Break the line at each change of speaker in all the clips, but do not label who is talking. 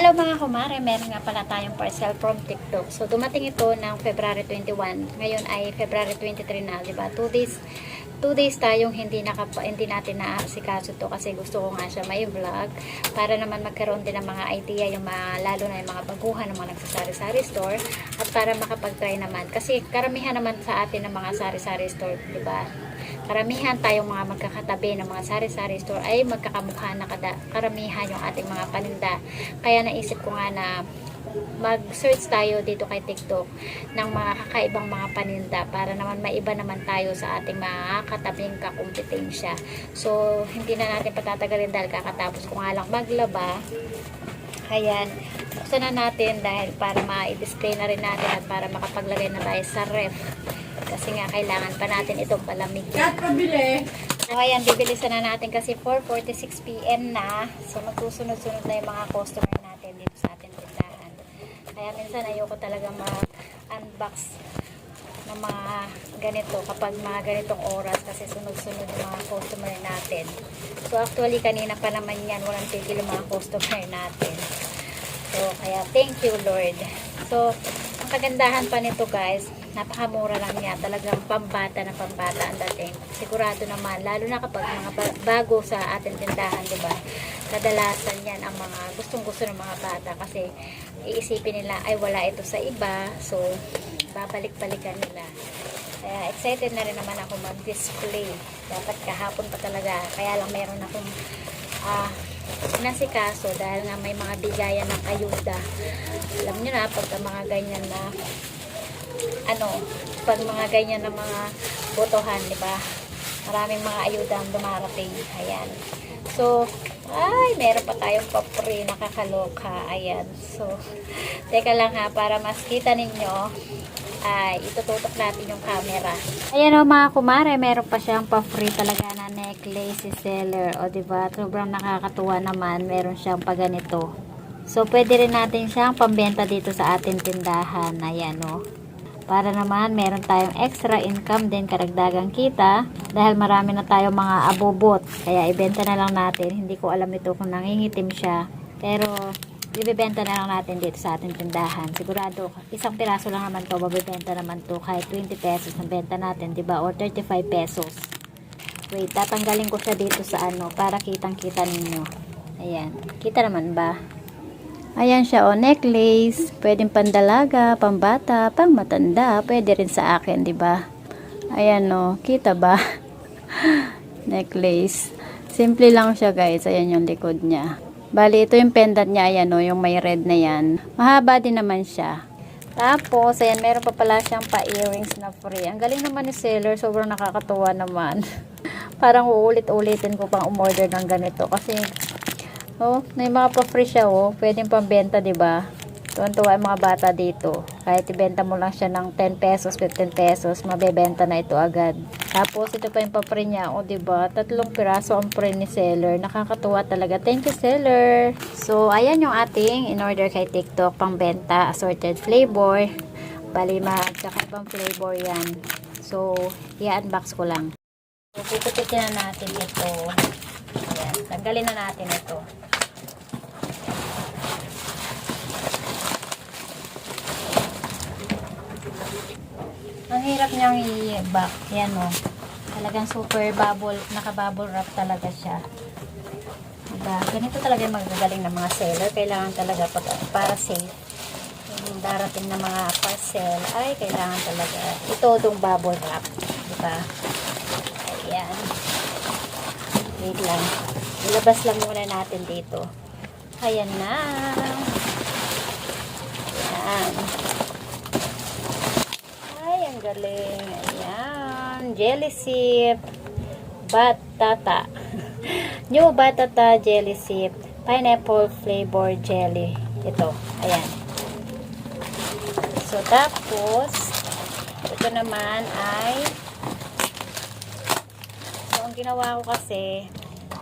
Hello mga kumare, meron nga pala tayong parcel from TikTok. So dumating ito ng February 21. Ngayon ay February 23 na, di ba? 2 days 2 days tayong hindi nakapa, hindi natin naasikaso to kasi gusto ko nga siya may vlog para naman magkaroon din ng mga idea yung mga, lalo na yung mga baguhan ng mga nagsasari-sari store at para makapag-try naman kasi karamihan naman sa atin ng mga sari-sari store, di ba? Karamihan tayong mga magkakatabi ng mga sari-sari store ay magkakamukha na kada, karamihan yung ating mga paninda. Kaya naisip ko nga na mag-search tayo dito kay TikTok ng mga kakaibang mga paninda para naman maiba naman tayo sa ating mga katabing kakumpetensya. So, hindi na natin patatagalin dahil kakatapos ko nga lang maglaba. Ayan, buksan na natin dahil para ma-display na rin natin at para makapaglagay na tayo sa ref. Kasi nga kailangan pa natin itong palamigin.
Kat, pabili.
So, ayan, bibilisan na natin kasi 4.46pm na. So, magsusunod-sunod na yung mga customer natin dito sa ating tindahan. Kaya minsan ayoko talaga mag-unbox ng mga ganito kapag mga ganitong oras kasi sunod-sunod yung mga customer natin. So, actually, kanina pa naman yan, walang tigil yung mga customer natin. So, kaya thank you, Lord. So, ang kagandahan pa nito, guys, napakamura lang niya. Talagang pambata na pambata ang dating. Sigurado naman, lalo na kapag mga ba- bago sa ating tindahan, di ba? Kadalasan yan ang mga gustong-gusto ng mga bata kasi iisipin nila, ay wala ito sa iba. So, babalik-balikan nila. Kaya excited na rin naman ako mag-display. Dapat kahapon pa talaga. Kaya lang meron akong ah, nasikaso dahil nga may mga bigayan ng ayuda. Alam nyo na, pag mga ganyan na ano, pag mga ganyan na mga botohan, di ba? Maraming mga ayuda ang dumarating. Ayan. So, ay, meron pa tayong papri, nakakaloka. Ayan. So, teka lang ha, para mas kita ninyo, ay itututok natin yung camera. Ayan o mga kumare, meron pa siyang pa-free talaga na necklace si seller. O diba, sobrang nakakatuwa naman, meron siyang pa ganito. So, pwede rin natin siyang pambenta dito sa ating tindahan. Ayan o. Para naman, meron tayong extra income din, karagdagang kita. Dahil marami na tayong mga abobot. Kaya, ibenta na lang natin. Hindi ko alam ito kung nangingitim siya. Pero, ibibenta na lang natin dito sa ating tindahan. Sigurado, isang piraso lang naman to, mabibenta naman to kahit 20 pesos ang benta natin, 'di ba? Or 35 pesos. Wait, tatanggalin ko siya dito sa ano para kitang-kita ninyo. Ayan. Kita naman ba? Ayan siya, oh, necklace. Pwedeng pandalaga, pambata, pang matanda. Pwede rin sa akin, 'di ba? Ayan, oh, kita ba? necklace. Simple lang siya, guys. Ayan yung likod niya. Bali, ito yung pendant niya, ayan o, yung may red na yan. Mahaba din naman siya. Tapos, ayan, meron pa pala siyang pa-earrings na free. Ang galing naman ni seller, sobrang nakakatuwa naman. Parang uulit-ulitin ko pang umorder ng ganito. Kasi, oh, may mga pa-free siya, oh. Pwedeng pambenta, ba? Tuwan-tuwa yung mga bata dito. Kahit ibenta mo lang siya ng 10 pesos, 15 pesos, mabebenta na ito agad. Tapos, ito pa yung pa-free niya. O, diba? Tatlong piraso ang free ni seller. Nakakatuwa talaga. Thank you, seller. So, ayan yung ating in-order kay TikTok pang benta. Assorted flavor. Bali, magkakaibang flavor yan. So, i-unbox ko lang. So, pipititin na natin ito. Ayan. Tanggalin na natin ito. Ang hirap niyang i-back. Yan o. Talagang super bubble, naka-bubble wrap talaga siya. Diba? Ganito talaga yung magagaling ng mga seller. Kailangan talaga pag, para safe. Yung darating na mga parcel ay kailangan talaga itodong bubble wrap. Diba? Ayan. Wait lang. Ilabas lang muna natin dito. Ayan na. Ayan. Ay, ang galing. Ayan. Jelly sip. Batata. New batata jelly sip. Pineapple flavor jelly. Ito. Ayan. So, tapos, ito naman ay ginawa ko kasi,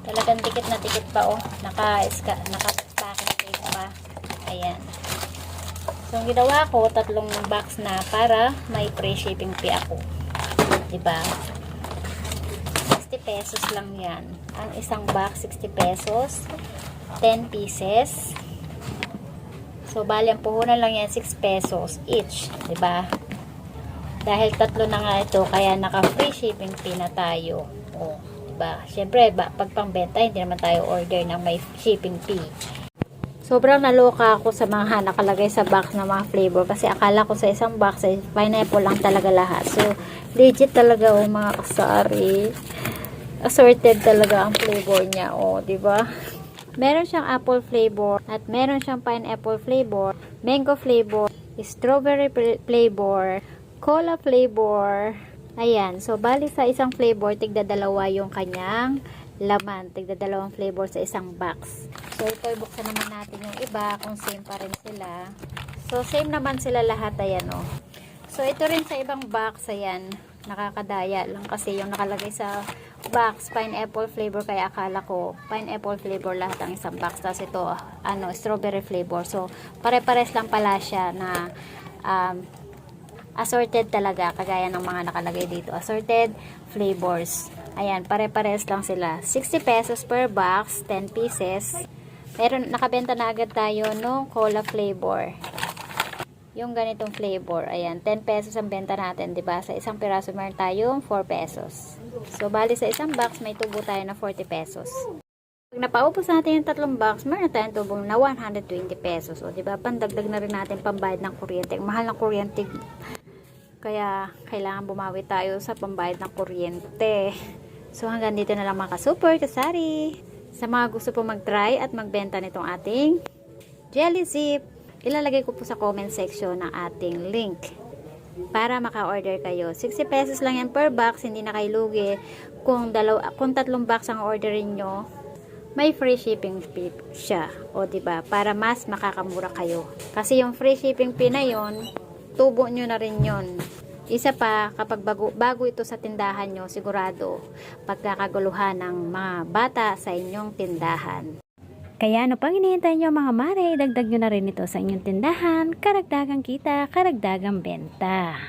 talagang dikit na dikit pa, oh. Naka, naka-packing pa. Ayan. So, ang ginawa ko, tatlong box na para may free shipping fee ako. Diba? 60 pesos lang yan. Ang isang box, 60 pesos. 10 pieces. So, bali, ang puhunan lang yan 6 pesos each. 'di ba? Dahil tatlo na nga ito, kaya naka-free shipping fee na tayo. O, 'di ba? Siyempre, ba, pag pangbenta, hindi naman tayo order ng may shipping fee. Sobrang naloka ako sa mga nakalagay sa box na mga flavor kasi akala ko sa isang box ay pineapple lang talaga lahat. So, legit talaga oh mga kasari. Assorted talaga ang flavor niya, oh, 'di ba? Meron siyang apple flavor at meron siyang pineapple flavor, mango flavor, strawberry flavor, cola flavor. Ayan, so bali sa isang flavor, tigda dalawa yung kanyang laman. Tigda dalawang flavor sa isang box. So ito, ibuksan naman natin yung iba kung same pa rin sila. So same naman sila lahat, ayan o. So ito rin sa ibang box, ayan, nakakadaya lang kasi yung nakalagay sa box, pineapple flavor, kaya akala ko pineapple flavor lahat ang isang box. Tapos ito, ano, strawberry flavor. So pare-pares lang pala siya na um, assorted talaga, kagaya ng mga nakalagay dito. Assorted flavors. Ayan, pare-pares lang sila. 60 pesos per box, 10 pieces. Meron, nakabenta na agad tayo nung cola flavor. Yung ganitong flavor. Ayan, 10 pesos ang benta natin, 'di ba? Sa isang piraso meron tayong 4 pesos. So, bali sa isang box, may tubo tayo na 40 pesos. Pag napaubos natin yung tatlong box, meron na tayong tubong na 120 pesos. O, 'di ba? Pandagdag na rin natin pambayad ng kuryente. Ang mahal ng kuryente. Kaya, kailangan bumawi tayo sa pambayad ng kuryente. So, hanggang dito na lang mga ka-super, kasari. Sa mga gusto po mag-try at magbenta nitong ating Jelly Zip, ilalagay ko po sa comment section ng ating link para maka-order kayo. 60 pesos lang yan per box, hindi na kayo lugi. Kung, dalaw, kung tatlong box ang orderin nyo, may free shipping fee siya. O, ba Para mas makakamura kayo. Kasi yung free shipping fee na yon tubo nyo na rin yon Isa pa, kapag bago, bago ito sa tindahan nyo, sigurado, pagkakaguluhan ng mga bata sa inyong tindahan. Kaya ano pang hinihintay nyo mga mare, idagdag nyo na rin ito sa inyong tindahan, karagdagang kita, karagdagang benta.